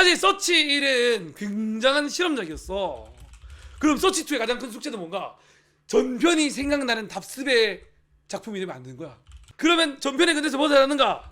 사실 서치 1은 굉장한 실험작이었어. 그럼 서치 2의 가장 큰 숙제는 뭔가? 전편이 생각나는 답습의 작품이 되면 안 되는 거야. 그러면 전편의 근데서 뭐 잘하는가?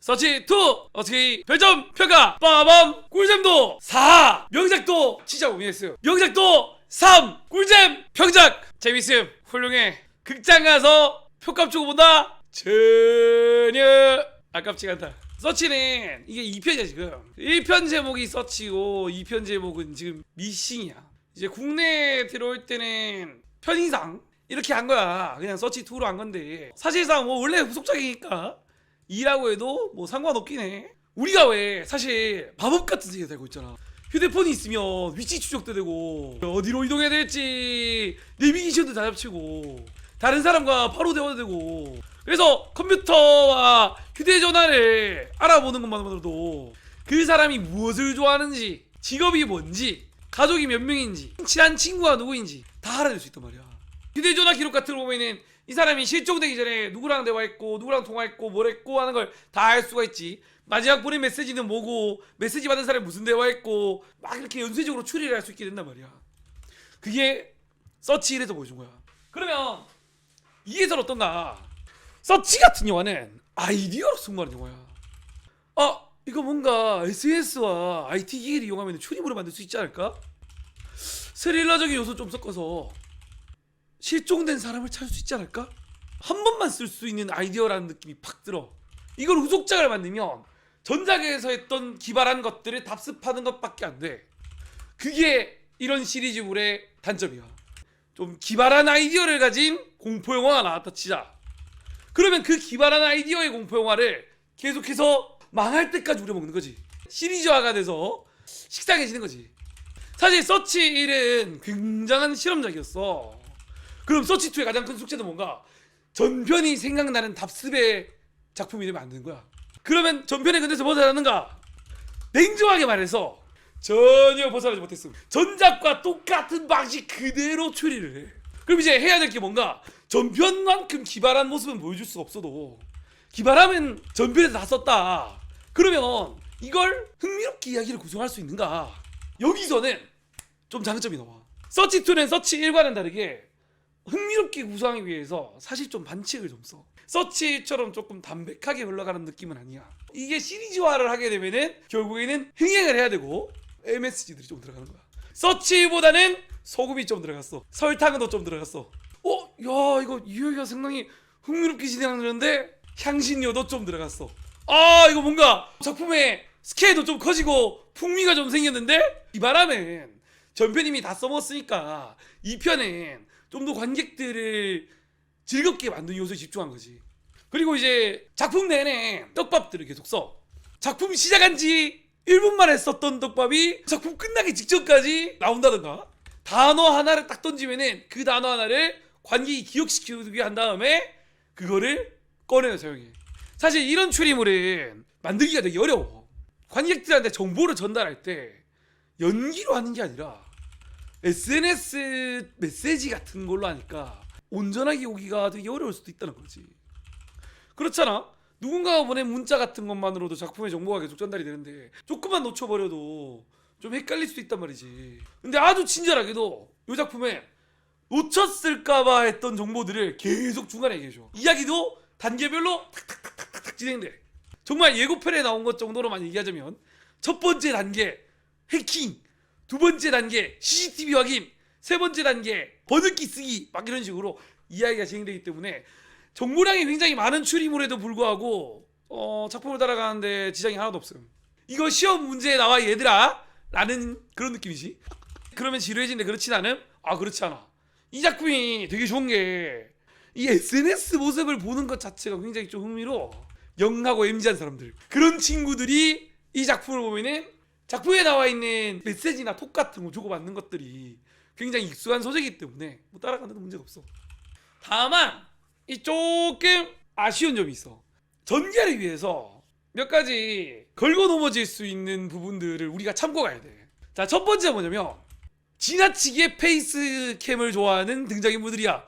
서치 2 어떻게 별점 평가 빠밤 꿀잼도 4 명작도 진짜 고민했어요. 명작도 3 꿀잼 평작. 재밌음. 훌륭해. 극장 가서 표값 주고 본다. 전혀 아깝지가 않다 서치는 이게 2편이야 지금 1편 제목이 서치고 2편 제목은 지금 미싱이야 이제 국내에 들어올 때는 편의상 이렇게 한 거야 그냥 서치 2로 한 건데 사실상 뭐 원래 후속작이니까 이라고 해도 뭐 상관없긴 해. 우리가 왜 사실 마법 같은 세계 살고 있잖아. 휴대폰이 있으면 위치 추적도 되고 어디로 이동해야 될지 내비게이션도 다 잡히고 다른 사람과 바로 대화도 되고 그래서 컴퓨터와 휴대전화를 알아보는 것만으로도 그 사람이 무엇을 좋아하는지 직업이 뭔지 가족이 몇 명인지 친한 친구가 누구인지 다 알아낼 수 있단 말이야. 휴대전화 기록 같은 거 보면은 이 사람이 실종되기 전에 누구랑 대화했고 누구랑 통화했고 뭘 했고 하는 걸 다 알 수가 있지. 마지막 보낸 메시지는 뭐고 메시지 받은 사람이 무슨 대화했고 막 이렇게 연쇄적으로 추리를 할 수 있게 된단 말이야. 그게 서치 1에서 보여준 거야. 그러면 이게선 어떤가 서치 같은 영화는 아이디어로 승부하는 영화야 아 이거 뭔가 SNS와 IT 기기를 이용하면 추리물을 만들 수 있지 않을까? 스릴러적인 요소 좀 섞어서 실종된 사람을 찾을 수 있지 않을까? 한 번만 쓸 수 있는 아이디어라는 느낌이 팍 들어. 이걸 후속작을 만들면 전작에서 했던 기발한 것들을 답습하는 것밖에 안 돼. 그게 이런 시리즈물의 단점이야. 좀 기발한 아이디어를 가진 공포 영화가 나왔다 치자. 그러면 그 기발한 아이디어의 공포 영화를 계속해서 망할 때까지 우려먹는 거지. 시리즈화가 돼서 식상해지는 거지. 사실 서치 1은 굉장한 실험작이었어. 그럼 서치 2의 가장 큰 숙제는 뭔가 전편이 생각나는 답습의 작품이 되면 안 되는 거야. 그러면 전편의 근데서 뭐 잘하는가? 냉정하게 말해서 전혀 벗어나지 못했음. 전작과 똑같은 방식 그대로 추리를 해. 그럼 이제 해야 될 게 뭔가 전편만큼 기발한 모습은 보여줄 수 없어도 기발하면 전편에서 다 썼다. 그러면 이걸 흥미롭게 이야기를 구성할 수 있는가? 여기서는 좀 장점이 나와. 서치 2는 서치 1과는 다르게 흥미롭게 구성하기 위해서 사실 좀 반칙을 좀 써. 서치처럼 조금 담백하게 흘러가는 느낌은 아니야. 이게 시리즈화를 하게 되면은 결국에는 흥행을 해야 되고 MSG들이 좀 들어가는 거야. 서치보다는 소금이 좀 들어갔어. 설탕은 더좀 들어갔어. 이거 이야기가 상당히 흥미롭게 진행하는데 향신료도 좀 들어갔어. 아 이거 뭔가 작품의 스케일도 좀 커지고 풍미가 좀 생겼는데 이 바람엔 전편 이미 다 써먹었으니까 이 편엔 좀 더 관객들을 즐겁게 만드는 요소에 집중한 거지. 그리고 이제 작품 내내 떡밥들을 계속 써. 작품 시작한 지 1분 만에 썼던 떡밥이 작품 끝나기 직전까지 나온다던가. 단어 하나를 딱 던지면은 그 단어 하나를 관객이 기억시키게 한 다음에 그거를 꺼내서 사용해. 사실 이런 추리물은 만들기가 되게 어려워. 관객들한테 정보를 전달할 때 연기로 하는 게 아니라 SNS 메시지 같은 걸로 하니까 온전하게 오기가 되게 어려울 수도 있다는 거지. 그렇잖아. 누군가가 보낸 문자 같은 것만으로도 작품의 정보가 계속 전달이 되는데 조금만 놓쳐버려도 좀 헷갈릴 수도 있단 말이지. 근데 아주 친절하게도 이 작품에 놓쳤을까봐 했던 정보들을 계속 중간에 얘기해 줘. 이야기도 단계별로 탁탁탁탁탁 진행돼. 정말 예고편에 나온 것 정도로만 얘기하자면 첫 번째 단계 해킹, 두 번째 단계 CCTV 확인, 세 번째 단계 번역기 쓰기 막 이런 식으로 이야기가 진행되기 때문에 정보량이 굉장히 많은 추리물에도 불구하고 어, 작품을 따라가는데 지장이 하나도 없음. 이거 시험 문제에 나와 얘들아 라는 그런 느낌이지. 그러면 지루해지는데 그렇진 않음? 아 그렇지 않아. 이 작품이 되게 좋은 게 이 SNS 모습을 보는 것 자체가 굉장히 좀 흥미로워. 영하고 MZ한 사람들 그런 친구들이 이 작품을 보면은 작품에 나와 있는 메시지나 톡 같은 거 주고받는 것들이 굉장히 익숙한 소재이기 때문에 뭐 따라가는 데 문제가 없어. 다만 이 조금 아쉬운 점이 있어. 전개를 위해서 몇 가지 걸고 넘어질 수 있는 부분들을 우리가 참고 가야 돼. 자, 첫 번째가 뭐냐면 지나치게 페이스 캠을 좋아하는 등장인물들이야.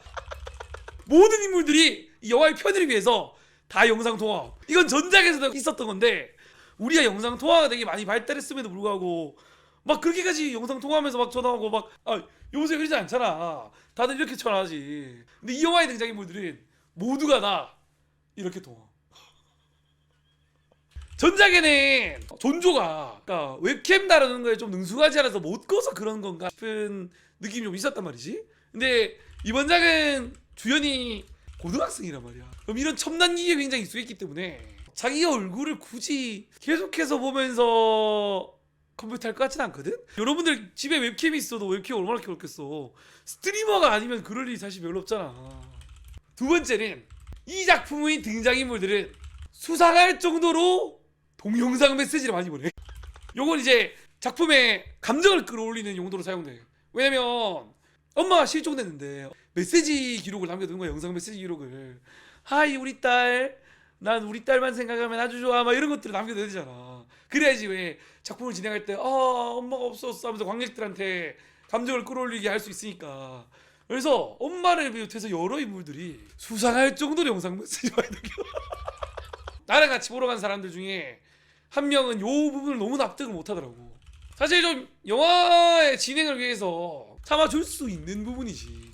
모든 인물들이 이 영화의 편의를 위해서 다 영상 통화. 이건 전작에서도 있었던 건데 우리가 영상 통화가 되게 많이 발달했음에도 불구하고 막 그렇게까지 영상 통화하면서 막 전화하고 막아 여보세요 이러지 않잖아 다들 이렇게 전화하지 근데 이 영화의 등장인물들은 모두가 다 이렇게 통화 전작에는 존조가 그러니까 웹캠 다루는 거에 좀 능숙하지 않아서 못 꺼서 그런 건가 싶은 느낌이 좀 있었단 말이지. 근데 이번 작은 주연이 고등학생이란 말이야. 그럼 이런 첨단 기기에 굉장히 익숙했기 때문에 자기 얼굴을 굳이 계속해서 보면서 컴퓨터 할 것 같진 않거든? 여러분들 집에 웹캠이 있어도 웹캠 얼마나 켜놓겠어. 스트리머가 아니면 그럴 일이 사실 별로 없잖아. 두 번째는 이 작품의 등장인물들은 수상할 정도로 동영상 메시지를 많이 보내 요건 이제 작품의 감정을 끌어올리는 용도로 사용돼. 왜냐면 엄마가 실종됐는데 메시지 기록을 남겨두는 거야 영상 메시지 기록을 하이 우리 딸. 난 우리 딸만 생각하면 아주 좋아. 막 이런 것들을 남겨둬야 되잖아. 그래야지 왜 작품을 진행할 때아 엄마가 없었어. 하면서 관객들한테 감정을 끌어올리게 할 수 있으니까. 그래서 엄마를 비롯해서 여러 인물들이 수상할 정도로 영상 메시지 많이 남겨. 나랑 같이 보러 간 사람들 중에 한 명은 요 부분을 너무 납득을 못 하더라고 사실 좀 영화의 진행을 위해서 참아줄 수 있는 부분이지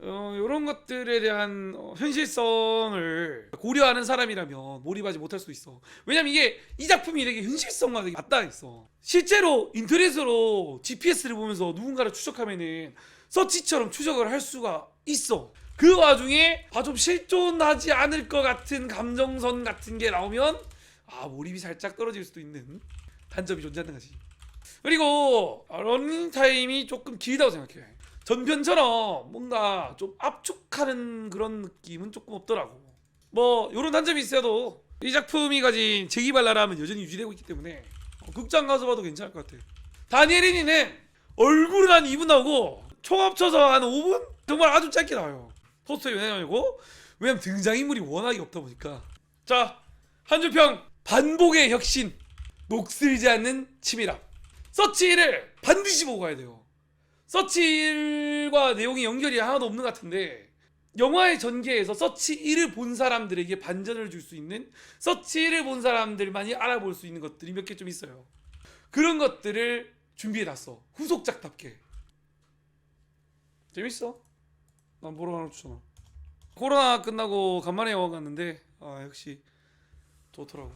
어, 이런 것들에 대한 어, 현실성을 고려하는 사람이라면 몰입하지 못할 수 있어. 왜냐면 이게 이 작품이 되게 현실성과 되게 맞닿아 있어. 실제로 인터넷으로 GPS를 보면서 누군가를 추적하면은 서치처럼 추적을 할 수가 있어. 그 와중에 아 좀 실존하지 않을 것 같은 감정선 같은 게 나오면 아 몰입이 살짝 떨어질 수도 있는 단점이 존재하는 거지. 그리고 아, 러닝 타임이 조금 길다고 생각해. 전편처럼 뭔가 좀 압축하는 그런 느낌은 조금 없더라고. 뭐 이런 단점이 있어도 이 작품이 가진 재기발랄함은 여전히 유지되고 있기 때문에 어, 극장 가서 봐도 괜찮을 것 같아. 다니엘이니는 얼굴은 한 2분 나오고 총 합쳐서 한 5분 정말 아주 짧게 나와요. 포스터에 왜냐면 이고 왜냐면 등장인물이 워낙에 없다 보니까 자 한 줄평 반복의 혁신 녹슬지 않는 치밀함 서치를 반드시 보고 가야 돼요. 서치 1과 내용이 연결이 하나도 없는 것 같은데 영화의 전개에서 서치 1을 본 사람들에게 반전을 줄 수 있는 서치 1을 본 사람들만이 알아볼 수 있는 것들이 몇 개 좀 있어요. 그런 것들을 준비해놨어. 후속작답게. 재밌어? 난 보러 가는 거 추천하. 코로나 끝나고 간만에 영화 갔는데 아 역시 좋더라고.